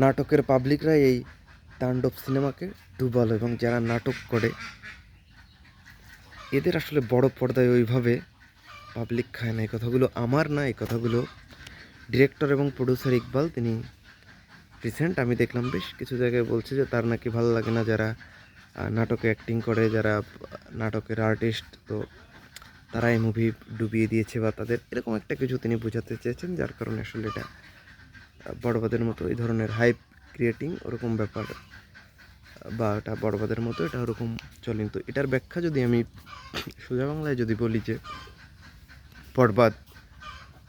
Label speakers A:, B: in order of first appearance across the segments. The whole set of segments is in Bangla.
A: নাটকের পাবলিকরা এই তাণ্ডব সিনেমাকে ডুবালো এবং যারা নাটক করে, এদের আসলে বড় পর্দায় ওইভাবে পাবলিক খায় না। এই কথাগুলো আমার না, এই কথাগুলো ডিরেক্টর এবং প্রডিউসার ইকবাল, তিনি রিসেন্ট আমি দেখলাম বেশ কিছু জায়গায় বলছে যে তার নাকি ভালো লাগে না যারা নাটকে অ্যাক্টিং করে, যারা নাটকের আর্টিস্ট তো তারা এই মুভি ডুবিয়ে দিয়েছে বা তাদের এরকম একটা কিছু তিনি বোঝাতে চেয়েছেন, যার কারণে আসলে এটা বড়বাদের মতো এই ধরনের হাইপ ক্রিয়েটিং ওরকম ব্যাপার বা এটা বড়বাদের মতো এটা ওরকম চলেন তো এটার ব্যাখ্যা যদি আমি সোজা বাংলায় যদি বলি যে বরবাদ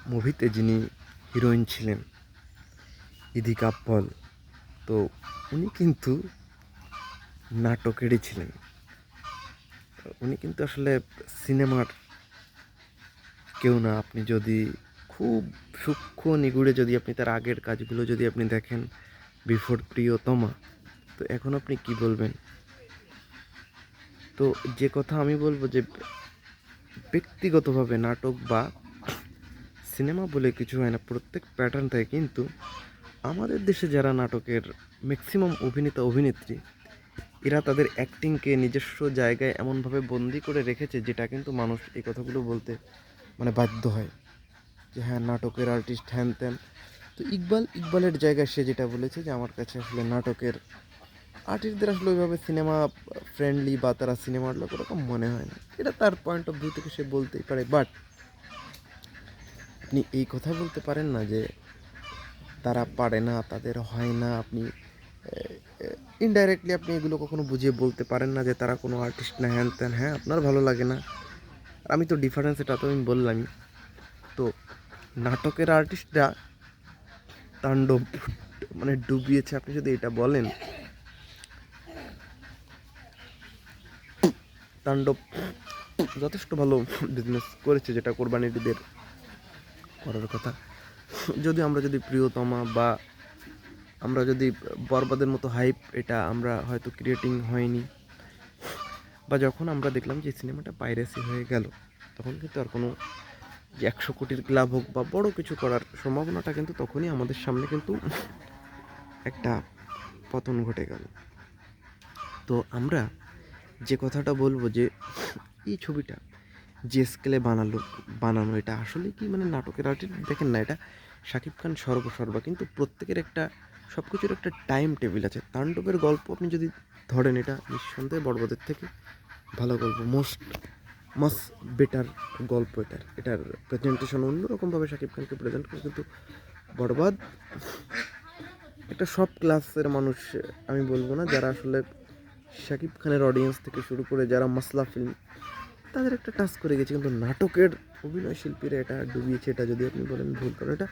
A: মুভিতে যিনি হিরোইন ছিলেন, ইদি কাপ্পল, তো উনি কিন্তু নাটকেরই ছিলেন। উনি কিন্তু আসলে সিনেমার কেউ না। আপনি যদি খুব সূক্ষ্ম নিগুড়ে যদি আপনি তার আগের কাজগুলো যদি আপনি দেখেন বিফোর প্রিয়তমা, তো এখন আপনি কি বলবেন? তো যে কথা আমি বলব যে ব্যক্তিগতভাবে নাটক বা সিনেমা বলে কিছু হয় না, প্রত্যেক প্যাটার্ন থাকে কিন্তু আমাদের দেশে যারা নাটকের ম্যাক্সিমাম অভিনেতা, অভিনেত্রী, এরা তাদের অ্যাক্টিংকে নিজস্ব জায়গায় এমনভাবে বন্দি করে রেখেছে যেটা কিন্তু মানুষ এই কথাগুলো বলতে মানে বাধ্য হয়। যে হ্যাঁ নাটকের আর্টিস্ট হ্যান ত্যান। তো ইকবাল, ইকবালের জায়গায় সে যেটা বলেছে যে আমার কাছে আসলে নাটকের আর্টিস্টদের আসলে ওইভাবে সিনেমা ফ্রেন্ডলি বা তারা সিনেমার লোক ওরকম মনে হয় না। এটা তার পয়েন্ট অফ ভিউ থেকে সে বলতেই পারে। বাট আপনি এই কথা বলতে পারেন না যে তারা পারে না, তাদের হয় না। আপনি ইনডাইরেক্টলি আপনি এগুলো কখনো বুঝিয়ে বলতে পারেন না যে তারা কোনো আর্টিস্ট না, হ্যান ত্যান। হ্যাঁ আপনার ভালো লাগে না। আর আমি তো ডিফারেন্স এটা তো আমি বললামই। তো নাটকের আর্টিস্টরা তাণ্ডব মানে ডুবিয়েছে। আপনি যদি এটা বলেন। তাণ্ডব যথেষ্ট ভালো বিজনেস করেছে যেটা কোরবানি ঈদের করার কথা। যদি আমরা যদি প্রিয়তমা বা আমরা যদি বরবাদের মতো হাইপ এটা আমরা হয়তো ক্রিয়েটিং হয়নি। বা যখন আমরা দেখলাম যে সিনেমাটা পাইরেসি হয়ে গেল, তখন কিন্তু আর কোনো যে একশো কোটির ক্লাব হোক বা বড় কিছু করার সম্ভাবনাটা কিন্তু তখনই আমাদের সামনে কিন্তু একটা পতন ঘটে গেল। তো আমরা যে কথাটা বলব যে এই ছবিটা যে স্কেলে বানালো, বানানো, এটা আসলে কি মানে নাটকের আর্টিস্ট দেখেন না, এটা শাকিব খান সর্বসর্বা। কিন্তু প্রত্যেকের একটা সব কিছুর একটা টাইম টেবিল আছে। তাণ্ডবের গল্প আপনি যদি ধরেন, এটা নিঃসন্দেহে বড়বাদের থেকে ভালো গল্প মোস্ট মাস বেটার গল্প এটার। এটার প্রেজেন্টেশন অন্যরকমভাবে শাকিব খানকে প্রেজেন্ট করে কিন্তু বরবাদ, একটা সব ক্লাসের মানুষ, আমি বলব না, যারা আসলে শাকিব খানের অডিয়েন্স থেকে শুরু করে যারা মাসলা ফিল্ম তাদের একটা টাচ করে গেছে, কিন্তু নাটকের অভিনয় শিল্পীরা এটা ডুবিয়েছে, এটা যদি আপনি বলেন ভুল কারণ এটা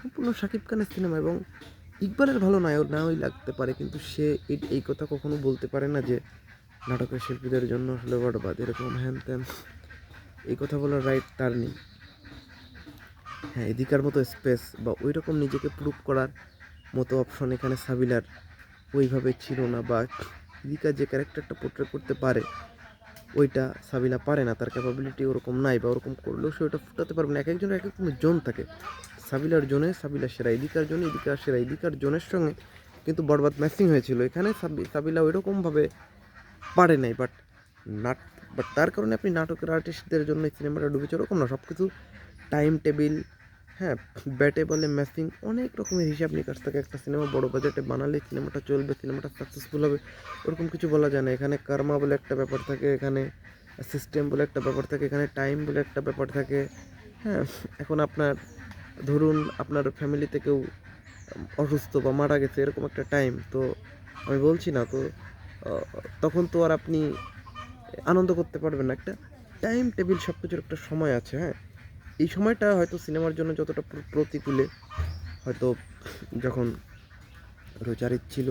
A: সম্পূর্ণ শাকিব খানের সিনেমা এবং ইকবালের ভালো নায়ক নাও লাগতে পারে, কিন্তু সে এই কথা কখনো বলতে পারে না যে নাটকের শিল্পীদের জন্য আসলে বরবাদ এরকম হ্যান ত্যান। এই কথা বলার রাইট তার নেই। হ্যাঁ এদিকার মতো স্পেস বা ওই রকম নিজেকে প্রুভ করার মতো অপশন এখানে সাবিলার ওইভাবে ছিল না বা এদিকা যে ক্যারেক্টারটা পোর্ট্রে করতে পারে, ওইটা সাবিলা পারে না, তার ক্যাপাবিলিটি ওরকম নাই বা ওরকম করলেও সে ওটা ফুটাতে পারবে না। এক একজনের এক রকমের জোন থাকে। সাবিলার জোনে সাবিলা সেরা, এদিকার জোনে এদিকার সেরা, এদিকার জোনের সঙ্গে কিন্তু বরবাদ ম্যাচিং হয়েছিল। এখানে সাবি- সাবিলা ওইরকমভাবে পারে নাই বাট নাট বাট তার কারণে আপনি নাটকের আর্টিস্টদের জন্য সিনেমাটা ডুবেছে ওরকম না। সব কিছু টাইম টেবিল হ্যাঁ ব্যাটে বলে ম্যাচিং অনেক রকমের হিসাব নিকাশ থাকে। একটা সিনেমা বড় বাজেটে বানালে সিনেমাটা চলবে সিনেমাটা সাকসেসফুল হবে, ওরকম কিছু বলা যায় না। এখানে কার্মা বলে একটা ব্যাপার থাকে, এখানে সিস্টেম বলে একটা ব্যাপার থাকে, এখানে টাইম বলে একটা ব্যাপার থাকে। হ্যাঁ এখন আপনার, ধরুন আপনার ফ্যামিলিতে কেউ অসুস্থ বা মারা গেছে, এরকম একটা টাইম তো আমি বলছি না, তো তখন তো আর আপনি আনন্দ করতে পারবেন না। একটা টাইম টেবিল সব কিছুর একটা সময় আছে হ্যাঁ? এই সময়টা হয়তো সিনেমার জন্য যতটা প্রতিকূলে হয়তো যখন রোজার ঈদ ছিল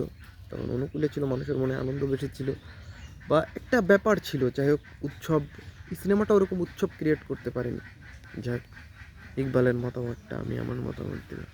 A: তখন অনুকূলে ছিল মানুষের মনে আনন্দ বেশি ছিল। বা একটা ব্যাপার ছিল যাই হোক উৎসব এই সিনেমাটা ওরকম উৎসব ক্রিয়েট করতে পারেনি। যাই হোক, ইকবালের মতামতটা আমি আমার মতামত দিলাম।